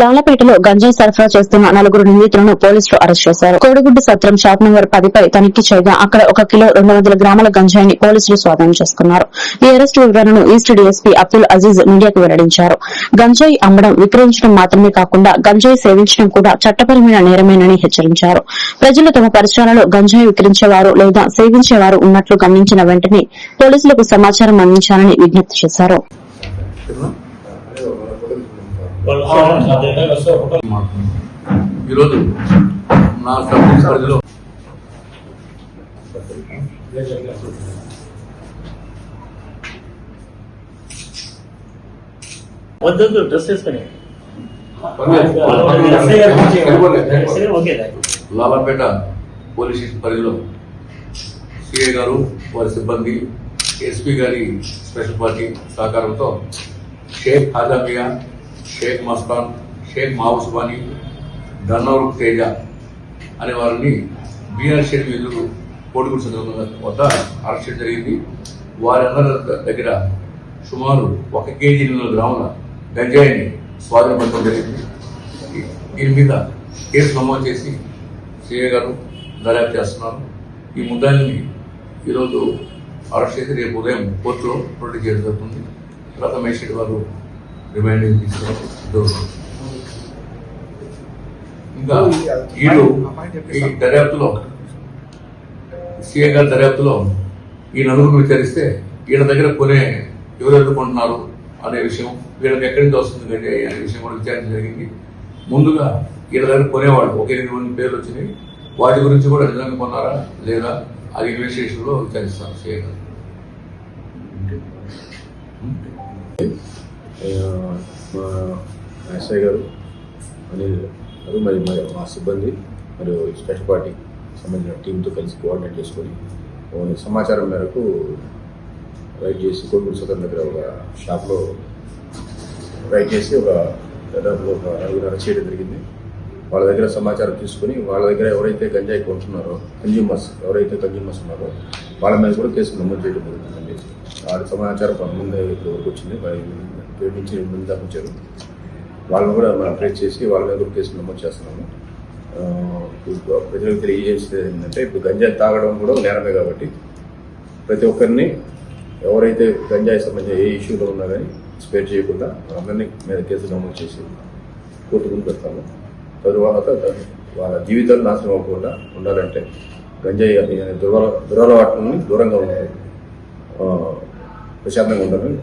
లాలపేటలో గంజాయి సరఫరా చేస్తున్న నలుగురు నిందితులను పోలీసులు అరెస్ట్ చేశారు. కోడిగుడ్డు సత్రం షాప్ నంబర్ పదిపై తనిఖీ చేయగా అక్కడ ఒక కిలో రెండు వందల గ్రాముల గంజాయిని పోలీసులు స్వాధీనం చేసుకున్నారు. ఈ అరెస్టు వివరాలను ఈస్ట్ డీఎస్పీ అబ్దుల్ అజీజ్ మీడియాకు వెల్లడించారు. గంజాయి అమ్మడం విక్రయించడం మాత్రమే కాకుండా గంజాయి సేవించడం కూడా చట్టపరమైన నేరమేనని హెచ్చరించారు. ప్రజలు తమ పరిసరాలలో గంజాయి విక్రయించేవారు లేదా సేవించేవారు ఉన్నట్లు గమనించిన వెంటనే పోలీసులకు సమాచారం అందించాలని విజ్ఞప్తి చేశారు. ఈరోజు నా సబ్జెక్ట్ పరిధిలో వద్దొద్దు డ్రెస్ వేసుకొని. లాలాపేట పోలీస్ స్టేషన్ పరిధిలో సిఐ గారు వారి సిబ్బంది ఎస్పీ గారి స్పెషల్ పార్టీ సహకారంతో షేక్ హాజామియా షేక్ మస్తాన్ షేక్ మావుసుబాని గన్నవరు తేజ అనే వారిని బీఆర్ షేడ్ వీళ్ళు కోడిగుడి సందర్భంగా వద్ద అరెస్ట్ చేయడం జరిగింది. వారందరి దగ్గర సుమారు ఒక కేజీ ఎనిమిది గ్రాముల గంజాయిని స్వాధీనపరచడం జరిగింది. దీని మీద కేసు నమోదు చేసి సిఐ గారు దర్యాప్తు చేస్తున్నారు. ఈ ముద్దాయిల్ని ఈరోజు అరెస్ట్ చేసి రేపు ఉదయం కోర్టులో ప్రొడ్యూస్ చేయడం జరుగుతుంది. తర్వాత మేజిస్ట్రేట్ వారు రిమైండింగ్ తీసుకోవడం ఇంకా వీళ్ళు ఈ దర్యాప్తులో సిఐ గారి దర్యాప్తులో ఈ నలుగురు విచారిస్తే వీళ్ళ దగ్గర కొనే ఎవరు ఎదుర్కొంటున్నారు అనే విషయం వీళ్ళకి ఎక్కడి నుంచి వస్తుంది గంజాయి అనే విషయం కూడా విచారించడం జరిగింది. ముందుగా వీళ్ళ దగ్గర కొనేవాళ్ళు ఒక ఎనిమిది మంది పేర్లు వచ్చినాయి. వాటి గురించి కూడా నిజంగా కొన్నారా లేదా అది ఇన్వెస్టిగేషన్లో విచారిస్తారు సిఐ గారు. మా ఎస్ఐ గారు అనిల్ గారు మరి మరి మా సిబ్బంది మరియు స్పెషల్ పార్టీ సంబంధించిన టీంతో కలిసి కోఆర్డినేట్ చేసుకొని సమాచారం మేరకు రైడ్ చేసి కోడిగుడి సదర్ దగ్గర ఒక షాప్లో రైడ్ చేసి ఒక దాదాపు ఒక నలుగురు చేయడం జరిగింది. వాళ్ళ దగ్గర సమాచారం తీసుకుని వాళ్ళ దగ్గర ఎవరైతే గంజాయి కొంటున్నారో కన్జ్యూమర్స్ ఎవరైతే కన్జ్యూమర్స్ ఉన్నారో వాళ్ళ మీద కూడా కేసు నమోదు చేయడం జరుగుతుందండి వాళ్ళ సమాచారం కొంతమంది ఇప్పుడు వచ్చింది. మరి ఏడు నుంచి ఎనిమిది దాకా వచ్చారు. వాళ్ళని కూడా మనం ట్రేస్ చేసి వాళ్ళ మీద కూడా కేసు నమోదు చేస్తున్నాము. ప్రజలకు తెలియజేసేది ఏంటంటే ఇప్పుడు గంజాయి తాగడం కూడా నేరమే కాబట్టి ప్రతి ఒక్కరిని ఎవరైతే గంజాయి సంబంధించిన ఏ ఇష్యూలో ఉన్నా కానీ స్పేర్ చేయకుండా అందరినీ మీద కేసు నమోదు చేసి కోర్టు ముందు పెడతాము. తరువాత దాన్ని వాళ్ళ జీవితాలు నాశనం అవ్వకుండా ఉండాలంటే గంజాయి అనే దురల దురలవాట్లని దూరంగా ఉండాలి ప్రశాంతంగా ఉండాలని